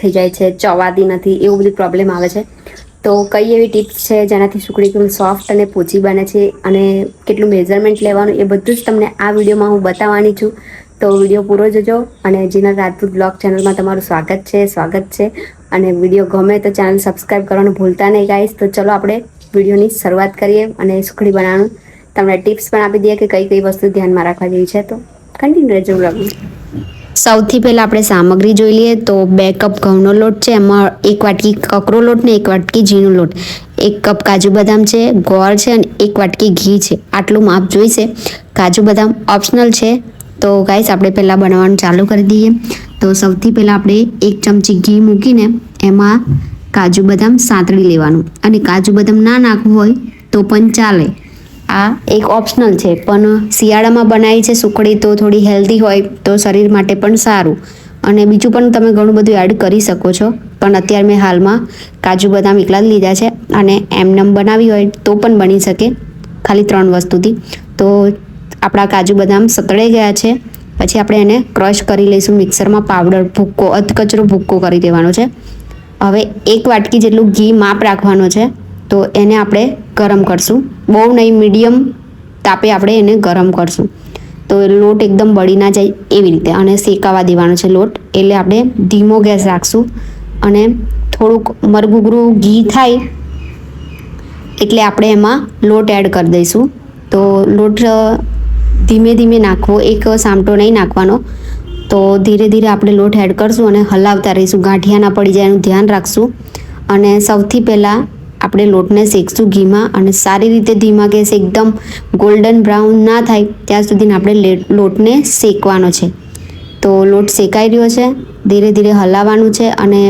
થઈ જાય છે, ચવાતી નથી, એવું બધી પ્રોબ્લેમ આવે છે. તો કઈ એવી ટિપ્સ છે જેનાથી સુખડી એકદમ સોફ્ટ અને પોચી બને છે અને કેટલું મેઝરમેન્ટ લેવાનું એ બધું જ તમને આ વિડીયોમાં હું બતાવવાની છું. તો વીડિયો પૂરો જોજો અને જીના રાજપૂત બ્લોગ ચેનલમાં તમારું સ્વાગત છે સ્વાગત છે. અને વીડિયો ગમે તો ચેનલ સબસ્ક્રાઈબ કરવાનું ભૂલતા નહીં ગાઈશ તો ચલો આપણે વિડીયોની શરૂઆત કરીએ અને સુખડી બનાવવાનું. તમને ટિપ્સ પણ આપી દઈએ કે કઈ કઈ વસ્તુ ધ્યાનમાં રાખવા જેવી છે, તો કન્ટિન્યુ રહેજો બ્લોગમાં સૌથી પહેલાં આપણે સામગ્રી જોઈ લઈએ તો બે કપ ઘઉંનો લોટ છે, એમાં એક વાટકી કકરો લોટ ને એક વાટકી ઝીણો લોટ. એક કપ કાજુ બદામ છે, ગોળ છે અને એક વાટકી ઘી છે. આટલું માપ જોઈશે. કાજુ બદામ ઓપ્શનલ છે. તો ગાઈસ, આપણે પહેલાં બનાવવાનું ચાલુ કરી દઈએ. તો સૌથી પહેલાં આપણે એક ચમચી ઘી મૂકીને એમાં કાજુ બદામ સાંતળી લેવાનું. અને કાજુ બદામ ના નાખવું હોય તો પણ ચાલે. આ? એક ઓપ્શનલ છે, પણ શિયાળામાં બનાવી છે સુખડી તો થોડી હેલ્ધી હોય તો શરીર માટે પણ સારું. અને બીજું પણ તમે ઘણું બધું એડ કરી શકો છો. પણ અત્યારે મેં હાલમાં કાજુ બદામ એકલા જ લીધા છે અને એમનેમ બનાવી હોય તો પણ બની શકે, ખાલી ત્રણ વસ્તુથી. તો આપણા કાજુ બદામ સતળાઈ ગયા છે. પછી આપણે એને ક્રશ કરી લઈશું મિક્સરમાં પાવડર ભૂક્કો, અધકચરો ભૂક્કો કરી દેવાનો છે. હવે એક વાટકી જેટલું ઘી માપ રાખવાનો છે, તો એને આપણે ગરમ કરશું. બહુ નહીં, મીડિયમ તાપે આપણે એને ગરમ કરશું. તો લોટ એકદમ બળી ના જાય એવી રીતે. અને શેકાવા દેવાનો છે લોટ, એટલે આપણે ધીમો ગેસ રાખશું. અને થોડુંક મરગુગરું ઘી થાય, એટલે આપણે એમાં લોટ એડ કરી દઈશું. તો લોટ ધીમે ધીમે નાખવો, એક સામટો નહીં નાખવાનો. તો ધીરે ધીરે આપણે લોટ એડ કરશું અને હલાવતા રહીશું. ગાંઠિયા ના પડી જાય એનું ધ્યાન રાખશું. અને સૌથી પહેલાં આપણે લોટને શેકશું ઘીમાં અને સારી રીતે ધીમા ગેસ એકદમ ગોલ્ડન બ્રાઉન ના થાય ત્યાં સુધીને આપણે લોટને શેકવાનો છે. તો લોટ શેકાઈ રહ્યો છે, ધીરે ધીરે હલાવવાનું છે અને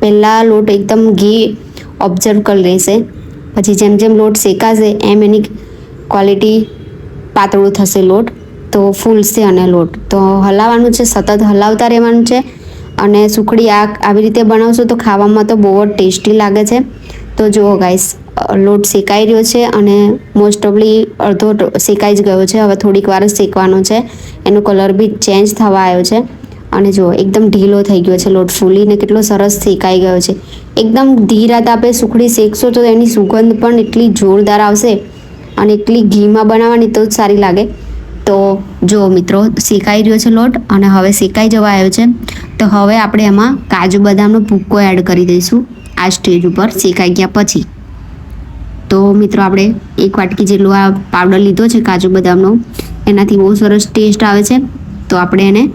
પહેલાં લોટ એકદમ ઘી ઓબ્ઝર્વ કરી લેશે. પછી જેમ જેમ લોટ શેકાશે એમ એની ક્વોલિટી પાતળું થશે લોટ. તો ફૂલશે અને લોટ. તો હલાવવાનું છે, સતત હલાવતા રહેવાનું છે અને સુખડી આ આવી રીતે બનાવશો તો ખાવામાં તો બહુ જ ટેસ્ટી લાગે છે. તો જુઓ ગાઈસ લોટ શેકાઈ રહ્યો છે અને મોસ્ટ ઓફલી અડધો શેકાઈ જ ગયો છે. હવે થોડીક વાર જ શેકવાનો છે. એનો કલર બી ચેન્જ થવા આવ્યો છે. અને જુઓ, એકદમ ઢીલો થઈ ગયો છે લોટ ફૂલીને કેટલો સરસ શેકાઈ ગયો છે. એકદમ ધીરા તાપે સુખડી શેકશો તો એની સુગંધ પણ એટલી જોરદાર આવશે અને એટલી ઘીમાં બનાવવાની તો જ સારી લાગે. તો જો મિત્રો, શેકાઈ રહ્યો છે લોટ અને હવે શેકાઈ જવા આવ્યો છે. તો હવે આપણે એમાં કાજુ બદામનો ભૂક્કો એડ કરી દઈશું. આ સ્ટેજ ઉપર શેકાઈ ગયા પછી. તો મિત્રો, આપણે એક વાટકી જેટલો આ પાવડર લીધો છે, કાજુ બદામનો, એનાથી બહુ સરસ ટેસ્ટ આવે છે. તો આપણે એને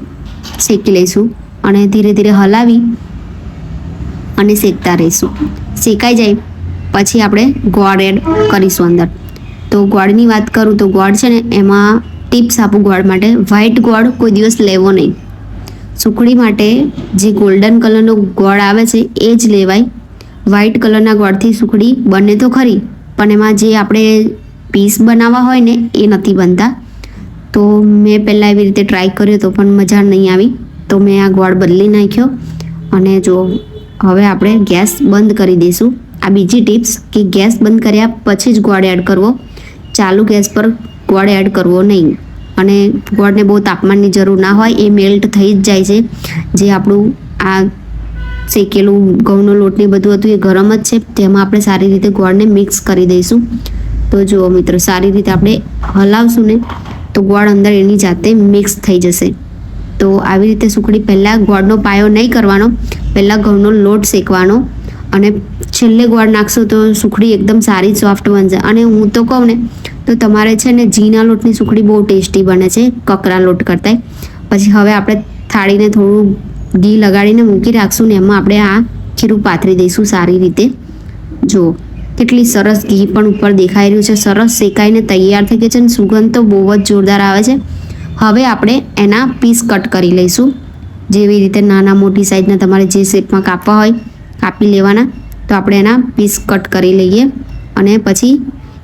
શેકી લઈશું અને ધીરે ધીરે હલાવી અને શેકતા રહીશું. શેકાઈ જાય પછી આપણે ગોળ એડ કરીશું અંદર. તો ગોળની વાત કરું તો ગોળ છે ને, એમાં ટિપ્સ આપું ગોળ માટે. વ્હાઇટ ગોળ કોઈ દિવસ લેવો નહીં. સુખડી માટે જે ગોલ્ડન કલરનો ગોળ આવે છે, એ જ લેવાય. વ્હાઈટ કલરના ગોળથી સુખડી બને તો ખરી, પણ એમાં જે આપણે પીસ બનાવવા હોય ને, એ નથી બનતા. તો મેં પહેલાં એવી રીતે ટ્રાય કર્યો તો પણ મજા નહીં આવી. તો મેં આ ગોળ બદલી નાખ્યો. અને જો હવે આપણે ગેસ બંધ કરી દઈશું. આ બીજી ટિપ્સ કે ગેસ બંધ કર્યા પછી જ ગોળ એડ કરવો. ચાલુ ગેસ પર ગોળ એડ કરવો નહીં. અને ગોળને બહુ તાપમાનની જરૂર ના હોય, એ મેલ્ટ થઈ જ જાય છે. જે આપણું આ શેકેલું ઘઉંનો લોટ ને બધું હતું, એ ગરમ જ છે. તેમાં આપણે સારી રીતે ગોળને મિક્સ કરી દઈશું. તો જુઓ મિત્રો, સારી રીતે આપણે હલાવશું ને, તો ગોળ અંદર એની જાતે મિક્સ થઈ જશે. તો આવી રીતે સુખડી પહેલાં ગોળનો પાયો નહીં કરવાનો, પહેલાં ઘઉંનો લોટ શેકવાનો અને છેલ્લે ગોળ નાખશો તો સુખડી એકદમ સારી સોફ્ટ બનશે. અને હું તો કહું ને, તો તમારે છે ને જીના લોટની સુખડી બહુ ટેસ્ટી બને છે, કકરા લોટ કરતાં પછી હવે આપણે થાળીને થોડું ઘી લગાડીને મૂકી રાખશું ને એમાં આપણે આ ખીરું પાથરી દઈશું સારી રીતે. જો, કેટલી સરસ ઘી પણ ઉપર દેખાઈ રહ્યું છે. સરસ શેકાઈને તૈયાર થઈ ગઈ છે અને સુગંધ તો બહુ જ જોરદાર આવે છે. હવે આપણે એના પીસ કટ કરી લઈશું. જેવી રીતે નાના મોટી સાઈઝના તમારે જે શેપમાં કાપવા હોય કાપી લેવાના. તો આપણે એના પીસ કટ કરી લઈએ અને પછી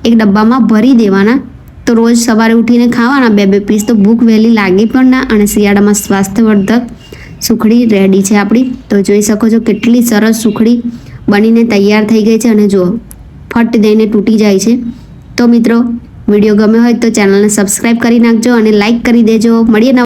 એક ડબ્બામાં ભરી દેવાના. તો રોજ સવારે ઉઠીને ખાવાના બે બે પીસ તો ભૂખ વહેલી લાગી પણ ના અને શિયાળામાં સ્વાસ્થ્યવર્ધક સુખડી રેડી છે આપણી. તો જોઈ શકો છો કેટલી સરસ સુખડી બનીને તૈયાર થઈ ગઈ છે અને જો ફટ દઈને તૂટી જાય છે. તો મિત્રો, વીડિયો ગમ્યો હોય તો ચેનલને સબસ્ક્રાઈબ કરી નાખજો અને લાઈક કરી દેજો. મળીએ